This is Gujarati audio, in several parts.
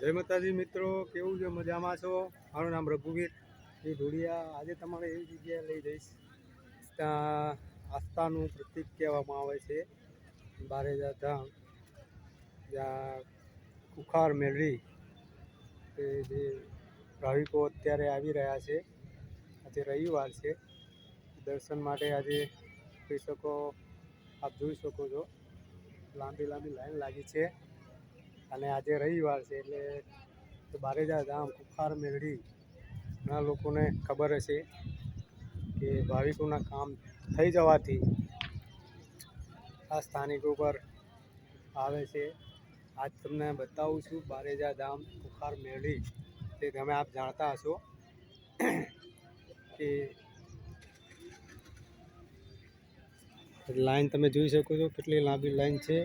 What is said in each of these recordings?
જય માતાજી મિત્રો, કેવું છે? મજામાં છો? મારું નામ રઘુવીર એ ધોળિયા. આજે તમારે એવી જગ્યાએ લઈ જઈશ. ત્યાં આસ્થાનું પ્રતીક કહેવામાં આવે છે. બારેજા ધામ. જ્યાં કુખાર મેળવી એ જે ભાવિકો અત્યારે આવી રહ્યા છે. આજે રવિવાર છે. દર્શન માટે આજે કહી શકો, આપ જોઈ શકો છો. લાંબી લાંબી લાઈન લાગી છે. અને આજે રવિવાર છે એટલે બારેજા ધામ કુખાર મેળવી ઘણા લોકોને ખબર હશે કે ભાવિકોના કામ થઈ જવાથી આ સ્થાનિકો પર આવે છે. આજ તમને બતાવું છું બારેજા ધામ કુખાર મેળવી તે તમે આપ જાણતા હશો કે લાઈન તમે જોઈ શકો છો કેટલી લાંબી લાઈન છે.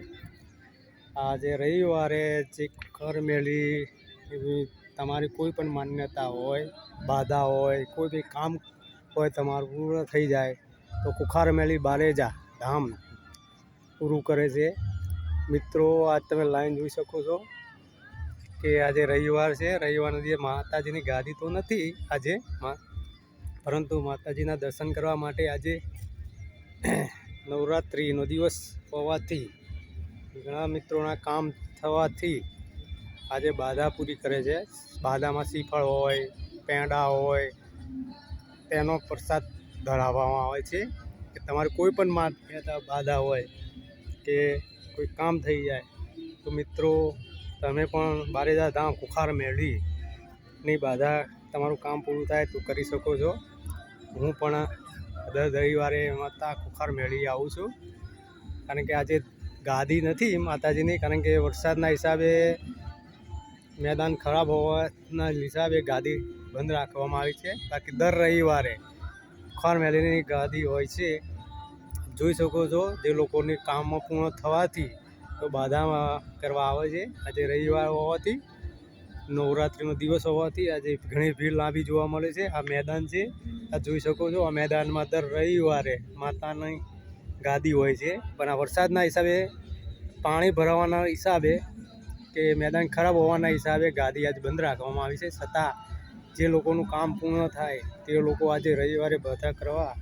આજે રવિવારે જે કર મેળવી એવી તમારી કોઈ પણ માન્યતા હોય, બાધા હોય, કોઈ બી કામ હોય તમારું પૂર્ણ થઈ જાય, તો કુખાર મેળી બારેજા ધામ. પૂરું કરે છે. મિત્રો, આજ તમે લાઈન જોઈ શકો છો કે આજે રવિવાર છે. રવિવારના દિવસે માતાજીની ગાદી તો નથી આજે પરંતુ માતાજીના દર્શન કરવા માટે આજે નવરાત્રિનો દિવસ હોવાથી ઘણા મિત્રોના કામ થવાથી આજે બાધા પૂરી કરે છે. બાધામાં શ્રીફળ હોય, પેંડા હોય, તેનો પ્રસાદ ધરાવવામાં આવે છે કે તમારે કોઈ પણ માન્યતા બાધા હોય કે કોઈ કામ થઈ જાય, તો મિત્રો તમે પણ બારેજા ધામ કુખાર મેળવી ની બાધા તમારું કામ પૂરું થાય તો કરી શકો છો. હું પણ દર રવિવારે માતા કુખાર મેળવી આવું છું. કારણ કે આજે ગાદી નથી માતાજીની, કારણ કે વરસાદના હિસાબે મેદાન ખરાબ હોવાના હિસાબે ગાદી બંધ રાખવામાં આવી છે. બાકી દર રવિવારે ખોર મેલીની ગાદી હોય છે. જોઈ શકો છો, જે લોકોની કામમાં પૂર્ણ થવાથી તો બાધામાં કરવા આવે છે. આજે રવિવાર હોવાથી, નવરાત્રિનો દિવસ હોવાથી આજે ઘણી ભીડ લાંબી જોવા મળે છે. આ મેદાન છે. આ જોઈ શકો છો, આ મેદાનમાં દર રવિવારે માતાની ગાદી હોય છે. પણ આ વરસાદના હિસાબે પાણી ભરાવાના હિસાબે કે મેદાન ખરાબ હોવાના હિસાબે ગાદી આજ બંધ રાખવામાં આવી છે. છતાં જે લોકોનું કામ પૂર્ણ થાય તે લોકો આજે રવિવારે બધા કરવા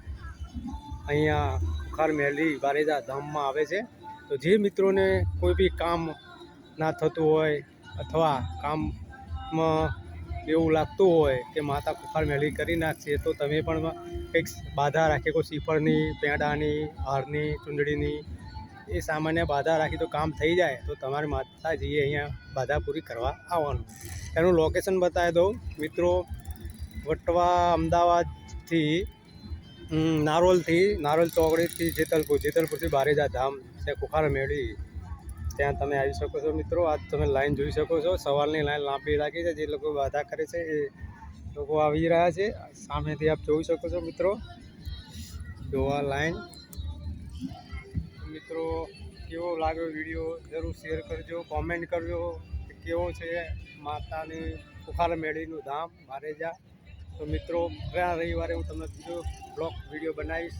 અહીંયા બુખાર મેલી બારેજા ધામમાં આવે છે. તો જે મિત્રોને કોઈ બી કામ ના થતું હોય અથવા કામમાં એવું લાગતું હોય કે માતા ખુખાર મેળવી કરી નાખશે, તો તમે પણ કંઈક બાધા રાખી, કોઈ સીફળની પેંડાની, હારની, ચૂંદડીની, એ સામાન્ય બાધા રાખી તો કામ થઈ જાય, તો તમારે માતાજીએ અહીંયા બાધા પૂરી કરવા આવવાનું. એનું લોકેશન બતાવી દઉં. મિત્રો, વટવા અમદાવાદથી નારોલથી, નારોલ ચોકડીથી જેતલપુર. જેતલપુરથી બારેજા ધામ છે, કુખાર મેળી. ત્યાં તમે આવી શકો છો મિત્રો. આજ તમે લાઈન જોઈ શકો છો. સવારની લાઈન લાંબી લાગી છે. જે લોકો વાધા કરે છે એ લોકો આવી રહ્યા છે. સામેથી આપ જોઈ શકો છો મિત્રો. જોવા લાઈન. મિત્રો, કેવો લાગ્યો વીડિયો? જરૂર શેર કરજો, કોમેન્ટ કરજો કે કેવો છે માતાની કુખાર મેળીનું ધામ મારેજા તો મિત્રો, ગયા રવિવારે હું તમને બીજો બ્લોગ વીડિયો બનાવીશ.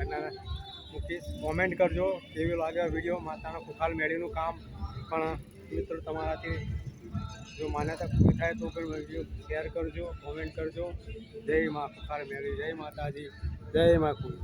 અને મૂકીશ કોમેન્ટ કરજો. કેવી લાગે વીડિયો માતાના કુખાર મેળીનું કામ. પણ મિત્રો, તમારાથી જો માન્યતા પૂરી થાય તો પણ વીડિયો શેર કરજો કોમેન્ટ કરજો. જય મા કુખાર મેળી જય માતાજી. જય મા કુલ.